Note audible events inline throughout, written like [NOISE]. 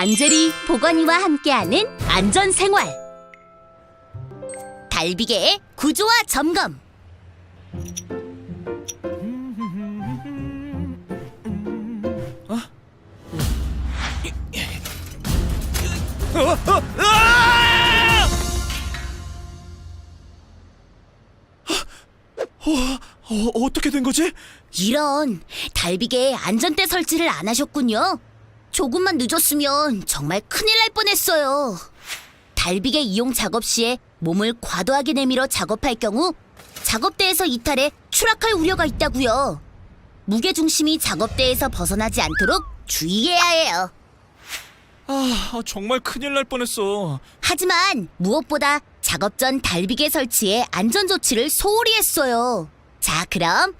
안젤이 보건이와 함께하는 안전 생활. 달비계의 구조와 점검. 어, 어떻게 된 거지? 이런 달비계의 안전대 설치를 안 하셨군요. 조금만 늦었으면 정말 큰일 날 뻔했어요. 달비계 이용 작업 시에 몸을 과도하게 내밀어 작업할 경우 작업대에서 이탈해 추락할 우려가 있다고요. 무게 중심이 작업대에서 벗어나지 않도록 주의해야 해요. 아, 정말 큰일 날 뻔했어. 하지만 무엇보다 작업 전 달비계 설치에 안전 조치를 소홀히 했어요. 자, 그럼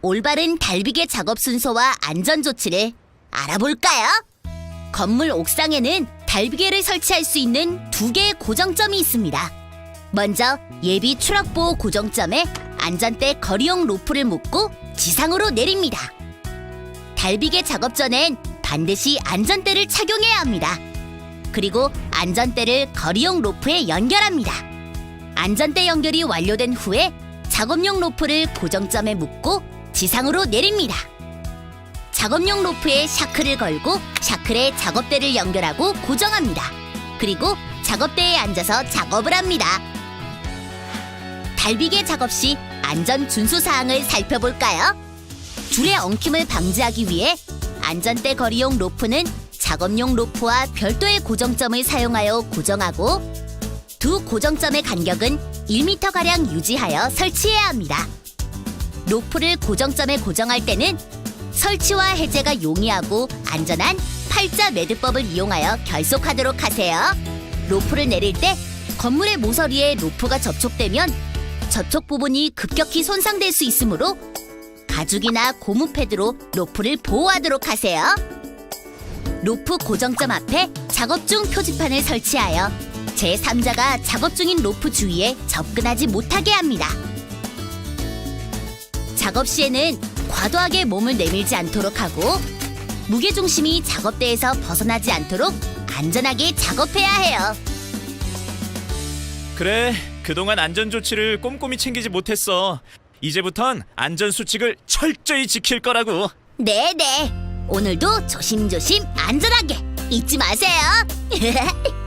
올바른 달비계 작업 순서와 안전 조치를 알아볼까요? 건물 옥상에는 달비계를 설치할 수 있는 두 개의 고정점이 있습니다. 먼저 예비 추락보호 고정점에 안전대 거리용 로프를 묶고 지상으로 내립니다. 달비계 작업 전엔 반드시 안전대를 착용해야 합니다. 그리고 안전대를 거리용 로프에 연결합니다. 안전대 연결이 완료된 후에 작업용 로프를 고정점에 묶고 지상으로 내립니다. 작업용 로프에 샤크를 걸고 샤클에 작업대를 연결하고 고정합니다. 그리고 작업대에 앉아서 작업을 합니다. 달비계 작업 시 안전 준수 사항을 살펴볼까요? 줄의 엉킴을 방지하기 위해 안전대 거리용 로프는 작업용 로프와 별도의 고정점을 사용하여 고정하고 두 고정점의 간격은 1m가량 유지하여 설치해야 합니다. 로프를 고정점에 고정할 때는 설치와 해제가 용이하고 안전한 팔자 매듭법을 이용하여 결속하도록 하세요. 로프를 내릴 때 건물의 모서리에 로프가 접촉되면 접촉 부분이 급격히 손상될 수 있으므로 가죽이나 고무 패드로 로프를 보호하도록 하세요. 로프 고정점 앞에 작업 중 표지판을 설치하여 제3자가 작업 중인 로프 주위에 접근하지 못하게 합니다. 작업 시에는 과도하게 몸을 내밀지 않도록 하고 무게 중심이 작업대에서 벗어나지 않도록 안전하게 작업해야 해요. 그래, 그동안 안전 조치를 꼼꼼히 챙기지 못했어. 이제부턴 안전 수칙을 철저히 지킬 거라고. 네네. 오늘도 조심조심 안전하게 잊지 마세요. [LAUGHS]